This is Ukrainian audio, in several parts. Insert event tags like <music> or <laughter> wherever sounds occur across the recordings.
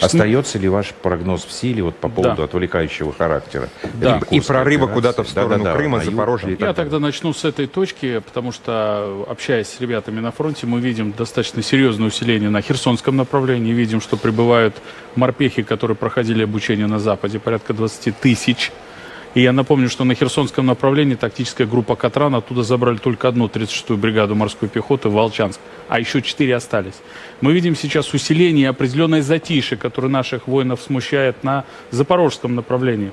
Значит, мы- Остается ли ваш прогноз в силе вот по поводу Да. отвлекающего характера? Да. этой И Курской прорыва операции? куда-то в сторону Да-да-да, Крыма, на юг, Запорожья и там. Я так тогда начну с этой точки, потому что, общаясь с ребятами на фронте, мы видим достаточно серьезное усиление на Херсонском направлении. Видим, что прибывают морпехи, которые проходили обучение на Западе, порядка 20 тысяч. И я напомню, что на Херсонском направлении тактическая группа «Катран» оттуда забрали только одну 36-ю бригаду морской пехоты в Волчанск, а еще четыре остались. Мы видим сейчас усиление и определенное затишье, которое наших воинов смущает на запорожском направлении.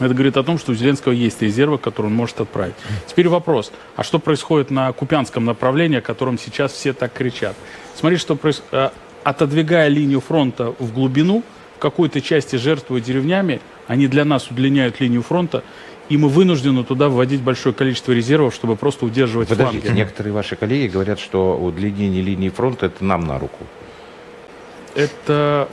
Это говорит о том, что у Зеленского есть резервы, которые он может отправить. Теперь вопрос, а что происходит на Купянском направлении, о котором сейчас все так кричат? Смотри, что происходит. Отодвигая линию фронта в глубину, в какой-то части жертвуя деревнями, они для нас удлиняют линию фронта, и мы вынуждены туда вводить большое количество резервов, чтобы просто удерживать Подождите, фланги. некоторые ваши коллеги говорят, что удлинение линии фронта это нам на руку. Это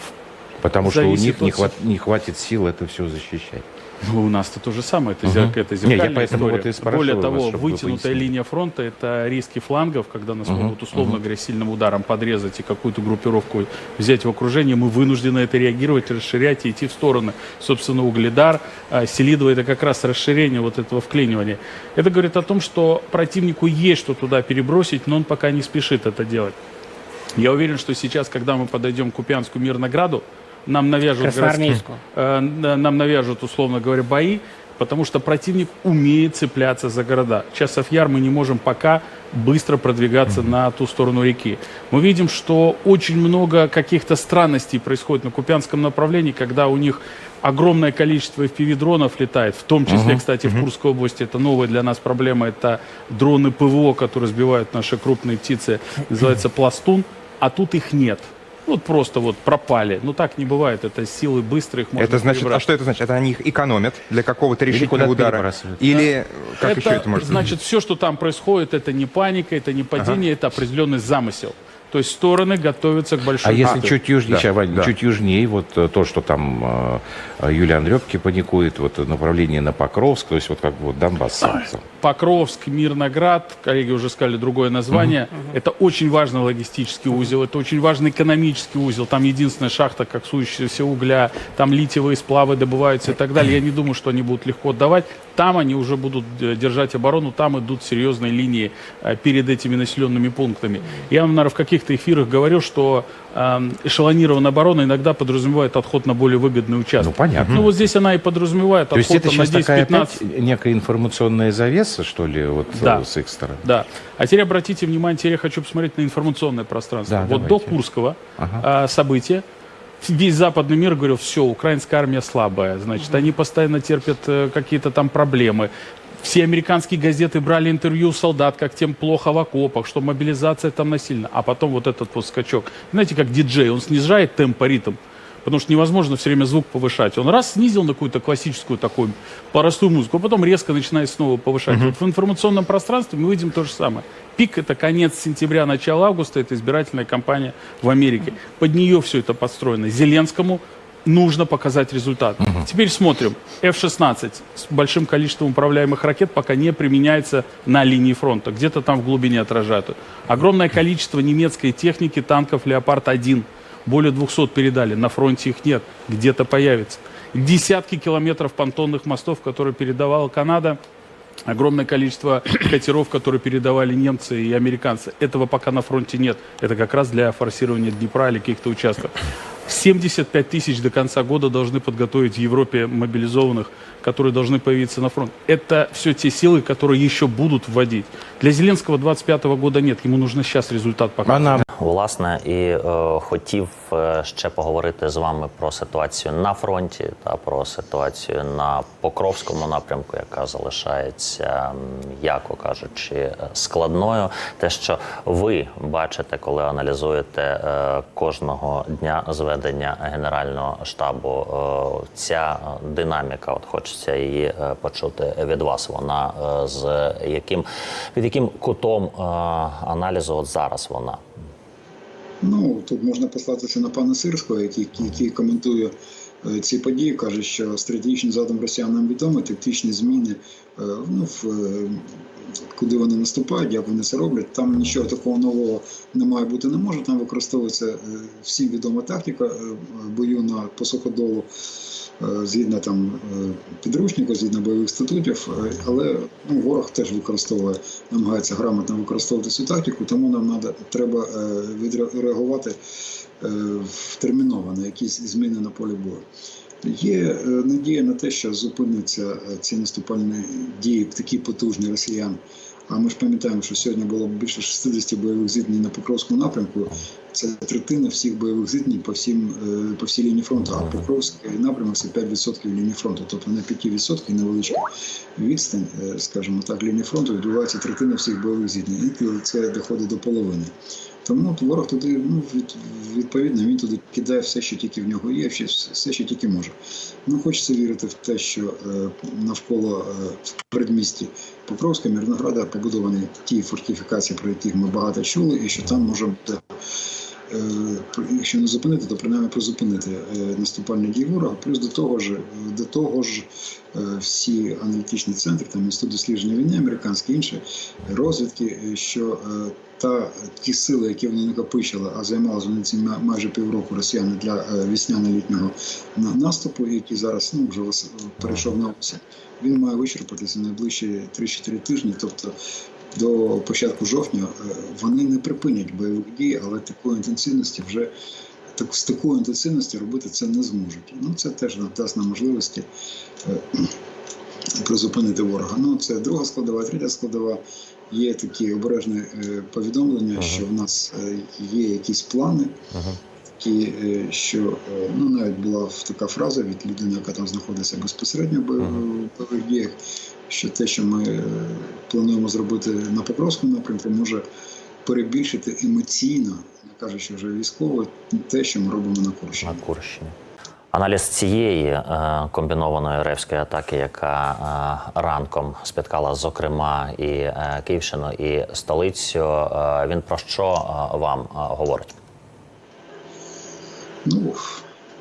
Потому что у них не, хват- не хватит сил это все защищать. Ну, у нас-то то же самое, это, зер- это Не, я зеркальная история. вот и Более вас, того, вы вытянутая линия фронта – это риски флангов, когда нас Мгм, могут, условно говоря, сильным ударом подрезать и какую-то группировку взять в окружение. Мы вынуждены это реагировать, расширять и идти в стороны. Собственно, Угледар, а, Селидово – это как раз расширение вот этого вклинивания. Это говорит о том, что противнику есть что туда перебросить, но он пока не спешит это делать. Я уверен, что сейчас, когда мы подойдем к Купянску Мирнограду, нам навяжут городские- э, на- нам навяжут, условно говоря, бои, потому что противник умеет цепляться за города. Часов Яр мы не можем пока быстро продвигаться на ту сторону реки. Мы видим, что очень много каких-то странностей происходит на Купянском направлении, когда у них огромное количество FPV-дронов летает, в том числе, кстати, в Курской области. Это новая для нас проблема. Это дроны ПВО, которые сбивают наши крупные птицы. Называется «Пластун», а тут их нет. Вот просто вот пропали. Ну так не бывает. Это силы быстрые, их можно Это значит, а перебрать. что это значит? Это они их экономят для какого-то Или решительного куда-то удара? перебрасывают. Или как это, еще это может быть? значит, все, что там происходит, это не паника, это не падение, это определенный замысел. То есть стороны готовятся к большой А если чуть южнее, Да, Вань, да. чуть южнее, вот э, то, что там э, Юлиан Репки паникует, вот направление на Покровск, то есть вот как бы вот Донбасс. Покровск, Мирноград, коллеги уже сказали другое название. Это очень важный логистический узел, это очень важный экономический узел. Там единственная шахта, как сующаяся угля, там литиевые сплавы добываются и так далее. Я не думаю, что они будут легко отдавать. Там они уже будут э, держать оборону, там идут серьезные линии э, перед этими населенными пунктами. Я вам, наверное, в каких-то эфирах говорил, что э, эшелонированная оборона иногда подразумевает отход на более выгодный участок. Ну, понятно. Ну, вот здесь она и подразумевает То есть отход это там, на сейчас такая 10-15 опять некая информационная завеса, что ли, вот Да. э, с их стороны? Да. А теперь обратите внимание, теперь я хочу посмотреть на информационное пространство. Да, вот давайте. до Курского Ага. а, события весь западный мир говорил, все, украинская армия слабая, значит, они постоянно терпят э, какие-то там проблемы. Все американские газеты брали интервью у солдат, как тем плохо в окопах, что мобилизация там насильна. А потом вот этот вот скачок. Знаете, как диджей, он снижает темп, ритм. Потому что невозможно все время звук повышать. Он раз снизил на какую-то классическую такую простую музыку, а потом резко начинает снова повышать. Вот в информационном пространстве мы видим то же самое. Пик это конец сентября, начало августа, это избирательная кампания в Америке. Под нее все это подстроено. Зеленскому нужно показать результат. Теперь смотрим. F-16 с большим количеством управляемых ракет пока не применяется на линии фронта. Где-то там в глубине отражают. Огромное количество немецкой техники, танков «Леопард-1». Более 200 передали. На фронте их нет. Где-то появится. Десятки километров понтонных мостов, которые передавала Канада. Огромное количество <clears throat> катеров, которые передавали немцы и американцы. Этого пока на фронте нет. Это как раз для форсирования Днепра или каких-то участков. 75 тысяч до конца года должны подготовить в Европе мобилизованных, которые должны появиться на фронт. Это все те силы, которые еще будут вводить. Для Зеленского 25 года нет. Ему нужно сейчас результат показать. Власне, і е, хотів е, ще поговорити з вами про ситуацію на фронті та про ситуацію на Покровському напрямку, яка залишається, яко кажучи, е, складною. Те, що ви бачите, коли аналізуєте е, кожного дня зведення Генерального штабу, е, ця динаміка, от хочеться її е, почути від вас. Вона е, з яким під яким кутом е, аналізу от зараз вона. Ну тут можна послатися на пана Сирського, який, який коментує е, ці події, каже, що стратегічний задум росіянам відомий, тактичні зміни ну, в, е, куди вони наступають, як вони це роблять. Там нічого такого нового не має бути не може. Там використовується е, всім відома тактика е, бою на по суходолу. е, Згідно там е, підручнику, згідно бойових статутів, Е, але ну, ворог теж використовує, намагається грамотно використовувати цю тактику, тому нам надо, треба е, відреагувати е, терміново на якісь зміни на полі бою. Є е, надія на те, що зупиняться е, ці наступальні дії такі потужні росіян. А ми ж пам'ятаємо, що сьогодні було більше 60 бойових зіткнень на Покровському напрямку. Це третина всіх бойових зіткнень по всім е, по всій лінії фронту. А Покровський напрямок це 5% лінії фронту. Тобто на 5% невеличка відстань, скажімо так, лінії фронту відбувається третина всіх бойових зіткнень. Інколи це доходить до половини. Тому ворог туди, ну від, відповідно, він туди кидає все, що тільки в нього є, все, що тільки може. Ну, хочеться вірити в те, що е, навколо е, в передмісті Покровська, Мірнограда побудовані ті фортифікації, про яких ми багато чули, і що там може бути. Е, Якщо не зупинити, то принаймні призупинити е, наступальні дії ворога. Плюс до того ж, до того ж, е, всі аналітичні центри, там інститут дослідження війни, американські інші розвідки, що та ті сили, які вони накопичили, а займалися вони ма- майже півроку росіяни для весняно-літнього наступу, який зараз ну вже перейшов на осінь, він має вичерпатися найближчі 3-4 тижні. Тобто до початку жовтня е, вони не припинять бойових дій, але такої інтенсивності вже так з такою інтенсивністю робити це не зможуть. Ну це теж дасть нам можливості е, призупинити ворога. Ну це друга складова, третя складова. Є такі обережні е, повідомлення, що в нас є якісь плани, такі, е, що е, ну навіть була така фраза від людини, яка там знаходиться безпосередньо в бойових бойових діях, що те, що ми е, плануємо зробити на Покровському напрямку, може перебільшити емоційно, не кажучи вже військово, те, що ми робимо на Курщині. на Курщині. Аналіз цієї е, комбінованої ревської атаки, яка е, ранком спіткала, зокрема, і е, Київщину, і столицю, е, він про що е, вам е, говорить? Ну,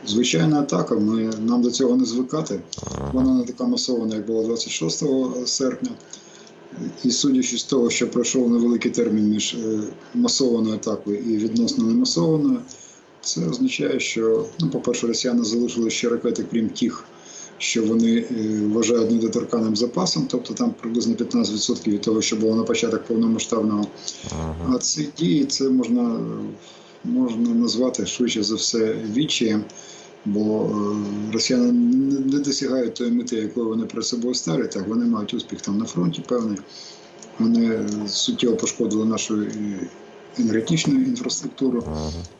звичайна атака. Ми, нам до цього не звикати. Вона не така масована, як була 26 серпня. І судячи з того, що пройшов невеликий термін між е, масованою атакою і відносно немасованою, це означає, що, ну, по-перше, росіяни залишили ще ракети, крім тих, що вони е, вважають недоторканим запасом, тобто там приблизно 15% від того, що було на початок повномасштабного. А ці дії це можна, можна назвати швидше за все відчаєм, бо е, росіяни не, досягають тої мети, якої вони перед собою ставлять. Так, вони мають успіх там на фронті певний. Вони е, суттєво пошкодили нашу е, енергетичну інфраструктуру,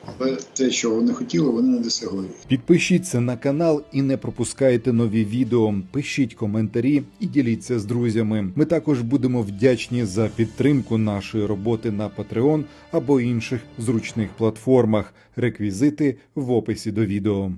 але те, що вони хотіли, вони не досягли. Підпишіться на канал і не пропускайте нові відео. Пишіть коментарі і діліться з друзями. Ми також будемо вдячні за підтримку нашої роботи на Patreon або інших зручних платформах. Реквізити в описі до відео.